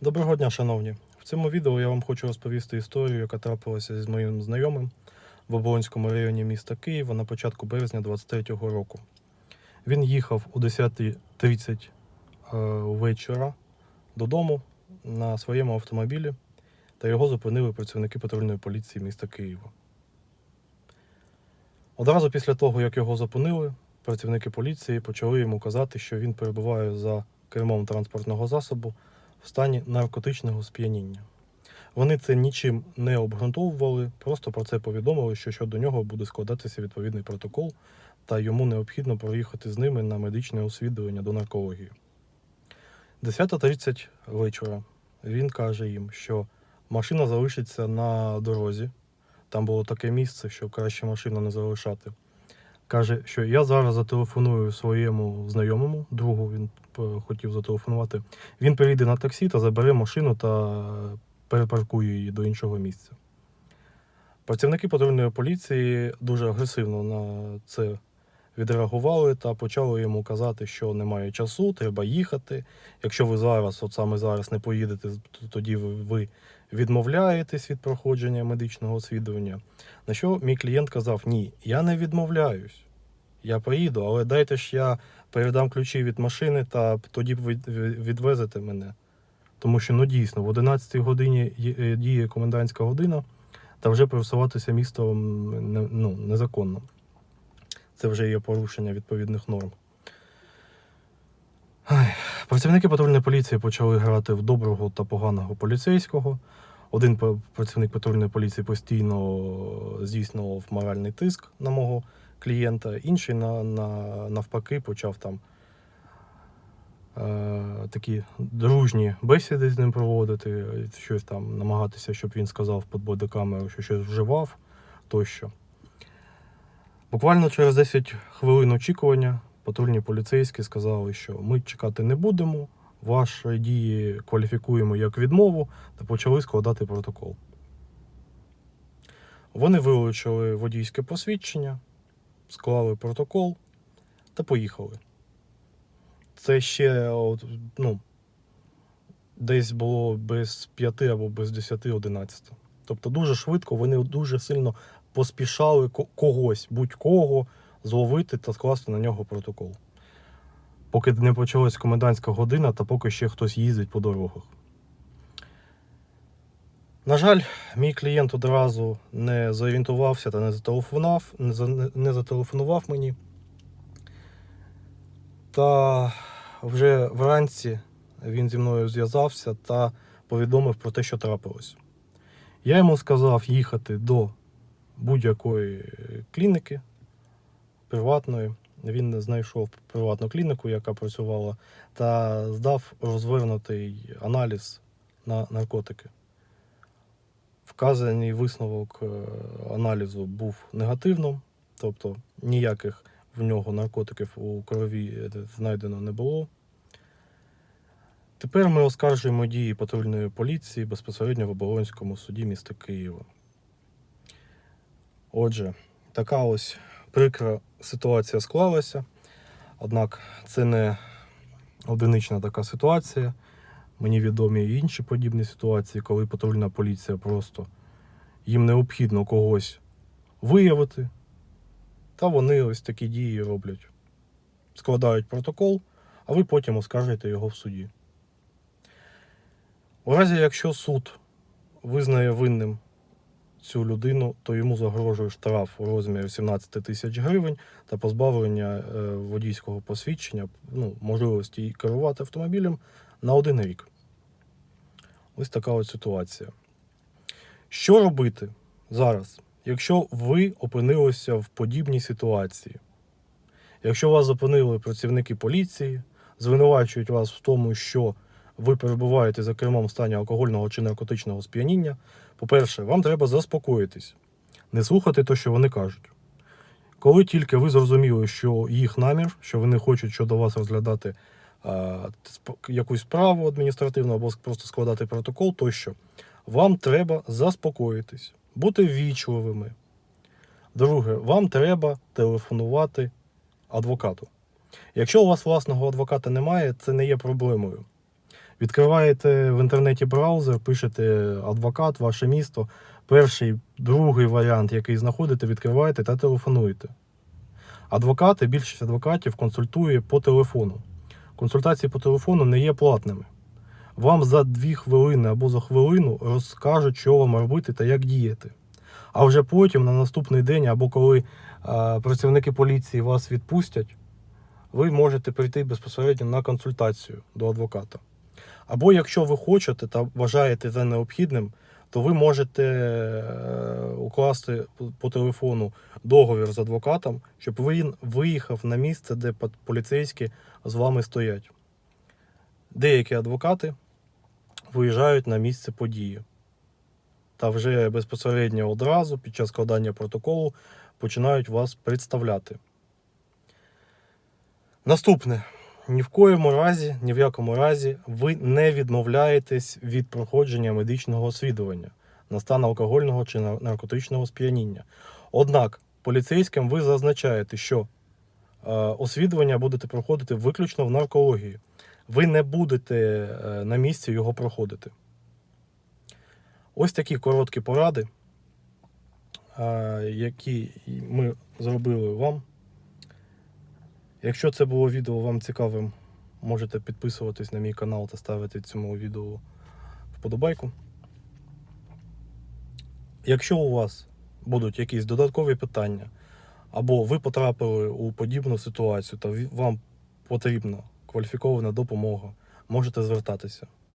Доброго дня, шановні! В цьому відео я вам хочу розповісти історію, яка трапилася з моїм знайомим в Оболонському районі міста Києва на початку березня 23-го року. Він їхав о 10.30 е, вечора додому на своєму автомобілі, та його зупинили працівники патрульної поліції міста Києва. Одразу після того, як його зупинили, працівники поліції почали йому казати, що він перебуває за кермом транспортного засобу в стані наркотичного сп'яніння. Вони це нічим не обґрунтовували, просто про це повідомили, що щодо нього буде складатися відповідний протокол, та йому необхідно проїхати з ними на медичне освідування до наркології. 10.30 вечора він каже їм, що машина залишиться на дорозі. Там було таке місце, що краще машину не залишати. Каже, що я зараз зателефоную своєму знайомому, другу він е, хотів зателефонувати. Він приїде на таксі та забере машину та перепаркує її до іншого місця. Працівники патрульної поліції дуже агресивно на це відреагували та почали йому казати, що немає часу, треба їхати. Якщо ви зараз, от саме зараз, не поїдете, то тоді ви- відмовляєтесь від проходження медичного освідування. На що мій клієнт казав: Ні, я не відмовляюсь. Я поїду, але дайте ж я передам ключі від машини та тоді відвезете мене. Тому що ну дійсно в 11 годині е, діє комендантська година, та вже пересуватися містом ну, незаконно. Це вже є порушення відповідних норм. Працівники патрульної поліції почали грати в доброго та поганого поліцейського. Один працівник патрульної поліції постійно здійснював моральний тиск на мого клієнта, інший на, на, навпаки почав там е, такі дружні бесіди з ним проводити, щось там намагатися, щоб він сказав під бодикамеру, що щось вживав тощо. Буквально через 10 хвилин очікування патрульні поліцейські сказали, що ми чекати не будемо, ваші дії кваліфікуємо як відмову та почали складати протокол. Вони вилучили водійське посвідчення, склали протокол та поїхали. Це ще ну, десь було без 5 або без 10-11. Тобто дуже швидко вони дуже сильно поспішали когось, будь-кого зловити та скласти на нього протокол. Поки не почалась комендантська година, та поки ще хтось їздить по дорогах. На жаль, мій клієнт одразу не зорієнтувався та не зателефонував, не, за- не зателефонував мені. Та вже вранці він зі мною зв'язався та повідомив про те, що трапилось. Я йому сказав їхати до будь-якої клініки приватної. Він знайшов приватну клініку, яка працювала, та здав розвернутий аналіз на наркотики. Вказаний висновок е, аналізу був негативним, тобто ніяких в нього наркотиків у крові е, знайдено не було. Тепер ми оскаржуємо дії патрульної поліції безпосередньо в Оболонському суді міста Києва. Отже, така ось прикра ситуація склалася. Однак це не одинична така ситуація. Мені відомі і інші подібні ситуації, коли патрульна поліція просто їм необхідно когось виявити, та вони ось такі дії роблять. Складають протокол, а ви потім оскаржуєте його в суді. У разі, якщо суд визнає винним цю людину, то йому загрожує штраф у розмірі 17 тисяч гривень та позбавлення е, водійського посвідчення, ну, можливості керувати автомобілем на один рік. Ось така от ситуація. Що робити зараз, якщо ви опинилися в подібній ситуації? Якщо вас зупинили працівники поліції, звинувачують вас в тому, що ви перебуваєте за кермом в стані алкогольного чи наркотичного сп'яніння, по-перше, вам треба заспокоїтись, не слухати те, що вони кажуть. Коли тільки ви зрозуміли, що їх намір, що вони хочуть щодо вас розглядати а, якусь справу адміністративну або просто складати протокол, тощо, вам треба заспокоїтись, бути ввічливими. Друге, вам треба телефонувати адвокату. Якщо у вас власного адвоката немає, це не є проблемою. Відкриваєте в інтернеті браузер, пишете адвокат, ваше місто. Перший, другий варіант, який знаходите, відкриваєте та телефонуєте. Адвокати, більшість адвокатів консультує по телефону. Консультації по телефону не є платними. Вам за дві хвилини або за хвилину розкажуть, що вам робити та як діяти. А вже потім, на наступний день, або коли е, працівники поліції вас відпустять, ви можете прийти безпосередньо на консультацію до адвоката. Або якщо ви хочете та вважаєте це необхідним, то ви можете е, укласти по- по телефону договір з адвокатом, щоб він виїхав на місце, де поліцейські з вами стоять. Деякі адвокати виїжджають на місце події. Та вже безпосередньо одразу під час складання протоколу починають вас представляти. Наступне. Ні в коєму разі, ні в якому разі ви не відмовляєтесь від проходження медичного освідування на стан алкогольного чи наркотичного сп'яніння. Однак поліцейським ви зазначаєте, що е, освідування будете проходити виключно в наркології. Ви не будете е, на місці його проходити. Ось такі короткі поради, е, які ми зробили вам. Якщо це було відео вам цікавим, можете підписуватись на мій канал та ставити цьому відео вподобайку. Якщо у вас будуть якісь додаткові питання, або ви потрапили у подібну ситуацію та вам потрібна кваліфікована допомога, можете звертатися.